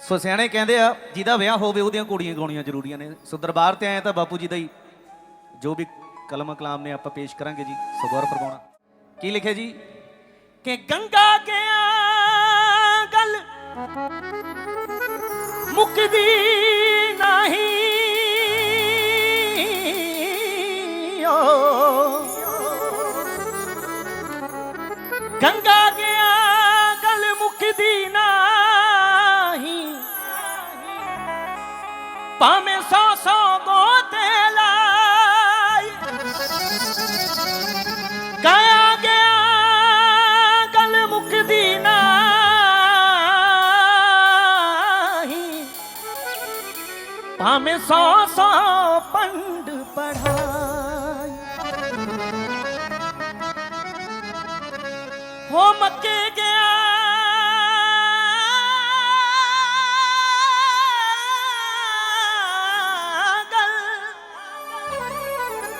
ਸੋ ਸਿਆਣੇ ਕਹਿੰਦੇ ਆ, ਜਿਹਦਾ ਵਿਆਹ ਹੋਵੇ ਉਹਦੀਆਂ ਕੁੜੀਆਂ ਗਾਉਣੀਆਂ ਜ਼ਰੂਰੀਆਂ ਨੇ। ਸੋ ਦਰਬਾਰ ਤੇ ਆਏ ਤਾਂ ਬਾਪੂ ਜੀ ਦਾ ਹੀ ਜੋ ਵੀ ਕਲਮ ਕਲਾਮ ਨੇ ਆਪਾਂ ਪੇਸ਼ ਕਰਾਂਗੇ ਜੀ। ਸੋ ਗੌਰ ਫਰਮਾਉਣਾ। ਕੀ ਲਿਖਿਆ ਜੀ? ਕਿ ਗੰਗਾ ਗਿਆ ਗੱਲ ਮੁੱਕਦੀ ਨਹੀਂ। ਓ। ਗੰਗਾ ਗਿਆ ਭਾਵੇਂ ਸੌ ਸੌ ਗੋਤੇ ਲਾਈ ਕਾਇਆ ਗਿਆ ਗੱਲ ਮੁੱਕਦੀ ਨਹੀਂ। ਭਾਵੇਂ ਸੌ ਸੌ ਪੰਡ ਪੜਾਈ ਹੋ ਮੱਕੇ ਗਿਆ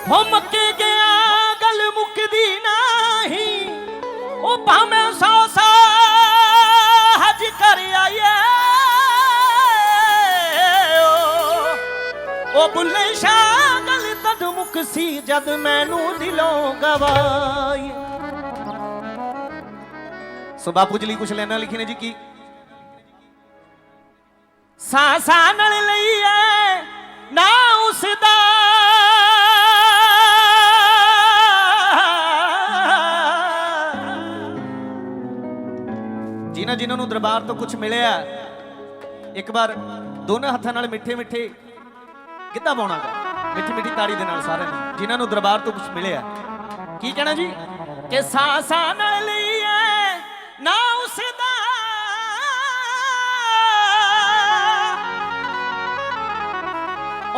ਹੋ ਮੱਕੇ ਗਿਆ, ਗੱਲ ਮੁੱਕਦੀ ਨਹੀਂ। ਉਹ ਭਾਵੇਂ ਸੌ ਸੌ ਹਜ ਕਰ ਆਈਏ। ਉਹ ਬੁੱਲੇ ਸ਼ਾਹ ਗੱਲ ਤਦ ਮੁਕਸੀ ਜਦ ਮੈਨੂੰ ਦਿਲੋਂ ਗਵਾਈ। ਸੋ ਬਾਪੂ ਜੀ ਲਈ ਕੁਛ ਲੈਣਾ ਲਿਖੀ ਨੇ ਜੀ ਕੀ? ਸਾਸਾਂ ਨਾਲ ਲਈ ਨਾ ਜਿਨ੍ਹਾਂ ਜਿਨ੍ਹਾਂ ਨੂੰ ਦਰਬਾਰ ਤੋਂ ਕੁਝ ਮਿਲਿਆ, ਇੱਕ ਵਾਰ ਦੋਨਾਂ ਹੱਥਾਂ ਨਾਲ ਮਿੱਠੇ ਮਿੱਠੇ ਕਿੱਦਾਂ ਪਾਉਣਾਗਾ। ਮਿੱਠੀ ਮਿੱਠੀ ਤਾੜੀ ਦੇ ਨਾਲ ਸਾਰਿਆਂ ਨੇ, ਜਿਨ੍ਹਾਂ ਨੂੰ ਦਰਬਾਰ ਤੋਂ ਕੁਝ ਮਿਲਿਆ। ਕੀ ਕਹਿਣਾ ਜੀ? ਕਿ ਸਾਸਾਂ ਨਾਲ ਲਈਏ ਨਾ ਉਸ ਦਾ।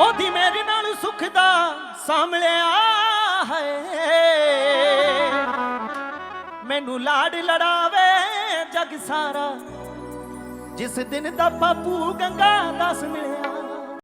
ਉਹਦੀ ਮੇਰੇ ਨਾਲ ਸੁਖ ਦਾ ਸਾਂਭਲਿਆ ਹੈ। ਮੈਨੂੰ ਲਾਡ ਲੜਾਵੇ ਜਗ ਸਾਰਾ ਜਿਸ ਦਿਨ ਦਾ ਬਾਪੂ ਗੰਗਾ ਦਾਸ ਮਿਲਿਆ